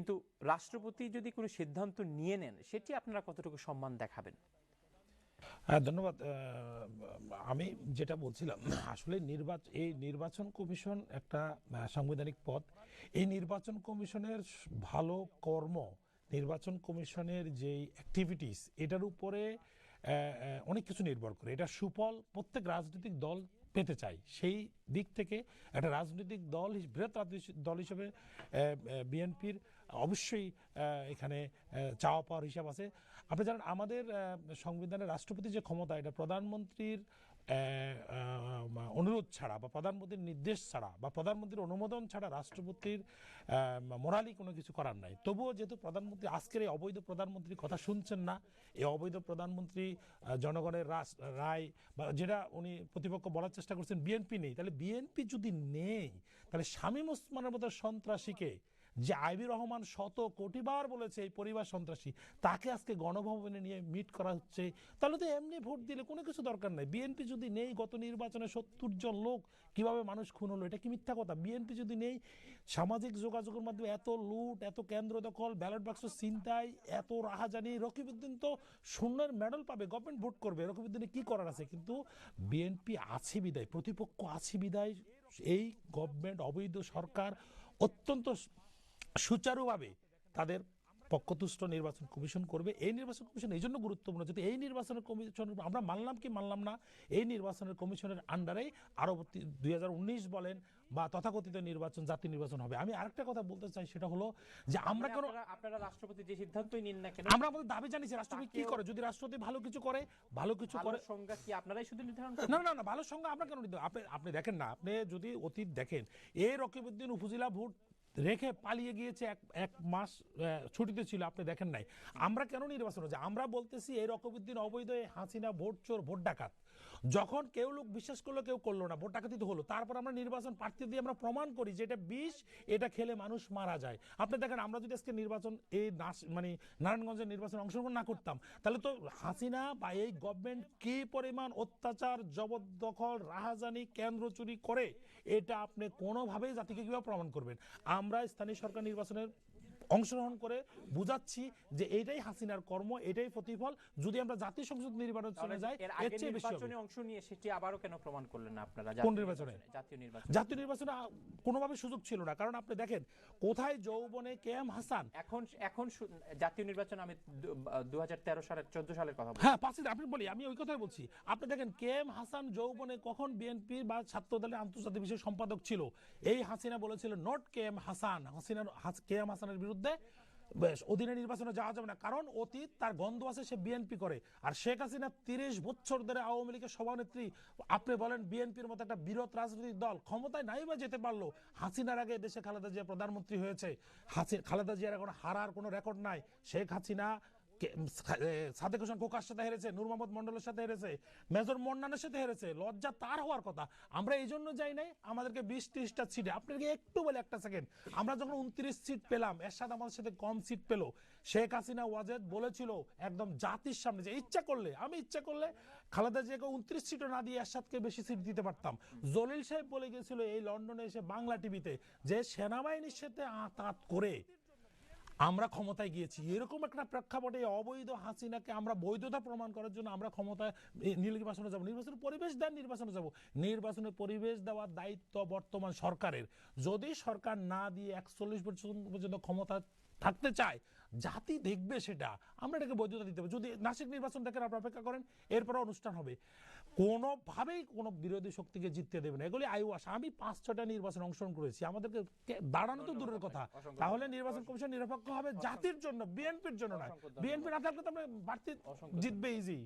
কিন্তু রাষ্ট্রপতি যদি কোনো সিদ্ধান্ত নিয়ে নেন, সেটি আপনারা কতটুকু সম্মান দেখাবেন? হ্যাঁ ধন্যবাদ। আমি যেটা বলছিলাম, আসলে নির্বাচন এই নির্বাচন কমিশন একটা সাংবিধানিক পদ এই নির্বাচন কমিশনের ভালো কর্ম, নির্বাচন কমিশনের যেই অ্যাক্টিভিটিস এটার উপরে অনেক কিছু নির্ভর করে। এটা সুফল, প্রত্যেক রাজনৈতিক দল পেতে চাই। সেই দিক থেকে একটা রাজনৈতিক দল বৃহৎ দল হিসেবে বিএনপির অবশ্যই এখানে চাওয়া পাওয়ার হিসাব আছে। আপনি জানেন, আমাদের সংবিধানে সংবিধানের রাষ্ট্রপতির যে ক্ষমতা, এটা প্রধানমন্ত্রীর অনুরোধ ছাড়া বা প্রধানমন্ত্রীর নির্দেশ ছাড়া বা প্রধানমন্ত্রীর অনুমোদন ছাড়া রাষ্ট্রপতির মোরালি কোনো কিছু করার নাই। তবুও যেহেতু প্রধানমন্ত্রী, আজকের এই অবৈধ প্রধানমন্ত্রীর কথা শুনছেন না, এই অবৈধ প্রধানমন্ত্রী জনগণের রায় বা যেটা উনি প্রতিপক্ষ বলার চেষ্টা করছেন, বিএনপি নেই। তাহলে বিএনপি যদি নেই, তাহলে শামীম ওসমানের মতো সন্ত্রাসীকে যে আইবি রহমান শত কোটিবার বলেছে এই পরিবার সন্ত্রাসী, তাকে আজকে গণভবনে নিয়ে মিট করা হচ্ছে। তাহলে তো এমনি ভোট দিলে কোনো কিছু দরকার নাই। বিএনপি যদি নেই, গত নির্বাচনে সত্তর জন লোক, কীভাবে মানুষ খুন হলো, এটা কি মিথ্যা কথা? বিএনপি যদি নেই, সামাজিক যোগাযোগের মাধ্যমে এত লুট, এত কেন্দ্র দখল, ব্যালট বাক্স চিন্তায় এত রাহাজানি, রকিবউদ্দিন তো শূন্যের মেডেল পাবে গভর্নমেন্ট ভোট করবে। রকিবউদ্দিনে কি করার আছে? কিন্তু বিএনপি আছে বিদায়, প্রতিপক্ষ আছে বিদায়। এই গভর্নমেন্ট অবৈধ সরকার, অত্যন্ত সুচারুভাবে তাদের পক্ষতুষ্ট নির্বাচন কমিশন করবে। এই নির্বাচন কমিশন এই জন্য গুরুত্বপূর্ণ যদি এই নির্বাচনের কমিশন আমরা মানলাম কি মানলাম না এই নির্বাচনের কমিশনের আন্ডারেই আরও দুই বলেন বা তথাকথিত নির্বাচন জাতীয় নির্বাচন হবে। আমি আরেকটা কথা বলতে চাই সেটা হলো যে আমরা কেন আপনারা- রাষ্ট্রপতি যে সিদ্ধান্তই নিন না কেন আমরা আমাদের দাবি জানিয়েছি রাষ্ট্রপতি কি করে? যদি রাষ্ট্রপতি ভালো কিছু করে ভালো কিছু করে সংজ্ঞা কি আপনারাই শুধু নির্ধারণ না না না ভালো সঙ্গে আমরা কেন নিতে আপনি আপনি দেখেন না আপনি যদি অতীত দেখেন এই রকিবউদ্দিন উপজেলা ভোট রেখে পালিয়ে গিয়েছে এক এক মাস ছুটিতে ছিল, আপনি দেখেন নাই। আমরা কেন নির্বাচন হচ্ছে? আমরা বলতেছি এই রকিবউদ্দিন অবৈধ হাসিনা ভোট চোর, ভোট ডাকাত। যখন কেউ লোক বিশ্বাস করল, কেউ করল না, ভোট ডাকাতি তো হলো। তারপর আমরা নির্বাচন প্রার্থী দিয়ে আমরা প্রমাণ করি যে এটা বিষ, এটা খেলে মানুষ মারা যায়। আপনি দেখেন, আমরা যদি আজকে নির্বাচন, এই মানে নারায়ণগঞ্জের নির্বাচনে অংশগ্রহণ না করতাম, তাহলে তো হাসিনা বা এই গভর্নমেন্ট কি পরিমাণ অত্যাচার, জবরদখল, রাহাজানি, কেন্দ্র চুরি করে, এটা আপনি কোনোভাবেই জাতিকে কীভাবে প্রমাণ করবেন? আমরা স্থানীয় সরকার নির্বাচনের অংশগ্রহণ করে বুঝাচ্ছি যে এইটাই হাসিনার কর্ম এটাই প্রতিফল। যদি আমরা জাতীয় সংসদ নির্বাচনে যাই এর চেয়ে বেশি নির্বাচনে অংশ নিয়ে সেটি আবারও কেন প্রমাণ করলেন না আপনারা? কোন জাতীয় নির্বাচনে? জাতীয় নির্বাচন। জাতীয় নির্বাচনে কোনোভাবে সুযোগ ছিল না। কারণ আপনি দেখেন কোথায় যৌবনে কে এম হাসান? এখন এখন জাতীয় নির্বাচন আমি দু হাজার তেরো সালের চোদ্দ সালের কথা বলছি। হ্যাঁ পাশে আপনি বলি আমি ওই কথাই বলছি। আপনি দেখেন কে এম হাসান যৌবনে কখন বিএনপি বা ছাত্র দলের আন্তর্জাতিক বিষয় সম্পাদক ছিল? এই হাসিনা বলেছিল নট কে এম হাসান। হাসিনার হাস- কে এম হাসানের বিরুদ্ধে অধীনে নির্বাচনে যাওয়া যাবে না। কারণ অতীত তার গন্ধ আছে, সে বিএনপি করে। আর শেখ হাসিনা তিরিশ বছর ধরে আওয়ামী লীগের সভানেত্রী। আপনি বলেন, বিএনপির মতো একটা বিরোধ রাজনৈতিক দল ক্ষমতায় নাই বা যেতে পারল। হাসিনার আগে দেশে খালেদা জিয়া প্রধানমন্ত্রী হয়েছে। হাসি- খালেদা জিয়ার এখন হারার কোনো রেকর্ড নাই। শেখ হাসিনা সাদেক হোসেন খোকার সাথে হেরেছে, নূর মোহাম্মদ মন্ডলের সাথে হেরেছে, মেজর মন্নানের সাথে হেরেছে, লজ্জা তার হওয়ার কথা। আমরা এই জন্য যাই নাই, আমাদেরকে বিশ ত্রিশটা সিটে আপনাকে একটু বলে একটা সেকেন্ড আমরা যখন উনত্রিশ সিট পেলাম, এরশাদ আমাদের সাথে কম সিট পেল। শেখ হাসিনা, ওয়াজেদ বলেছিল একদম জাতির সামনে যে, ইচ্ছা করলে, আমি ইচ্ছা করলে খালেদা জিয়াকে উনত্রিশ সিটও না দিয়ে এরশাদকে বেশি সিট দিতে পারতাম। জলিল সাহেব বলে গেছিল এই লন্ডনে এসে বাংলা টিভিতে যে, সেনাবাহিনীর সাথে আতাত করে আমরা ক্ষমতায় গিয়েছি। এরকম একটা প্রেক্ষাপটে অবৈধ হাসিনাকে আমরা বৈধতা প্রমাণ করার জন্য আমরা ক্ষমতায় নির্বাচনে যাব। নির্বাচনের পরিবেশ দেন, নির্বাচনে যাব। নির্বাচনের পরিবেশ দেওয়ার দায়িত্ব বর্তমান সরকারের। যদি সরকার না দিয়ে একচল্লিশ বছর পর্যন্ত ক্ষমতা থাকতে চায়, জাতি দেখবে সেটা। আমরা এটাকে বৈধতা দিতে হবে যদি নাসিক নির্বাচন দেখেন আপনারা অপেক্ষা করেন এরপরে অনুষ্ঠান হবে। কোনোভাবেই কোনো বিরোধী শক্তিকে জিততে দেবে না। এগুলি আই আসা আমি পাঁচ ছটা নির্বাচন অংশগ্রহণ করেছি। আমাদেরকে দাঁড়ানো তো দূরের কথা। তাহলে নির্বাচন কমিশন নিরপেক্ষ হবে জাতির জন্য বিএনপির জন্য নয়। বিএনপি না থাকলে তো আমরা বাড়তি জিতবে ইজি।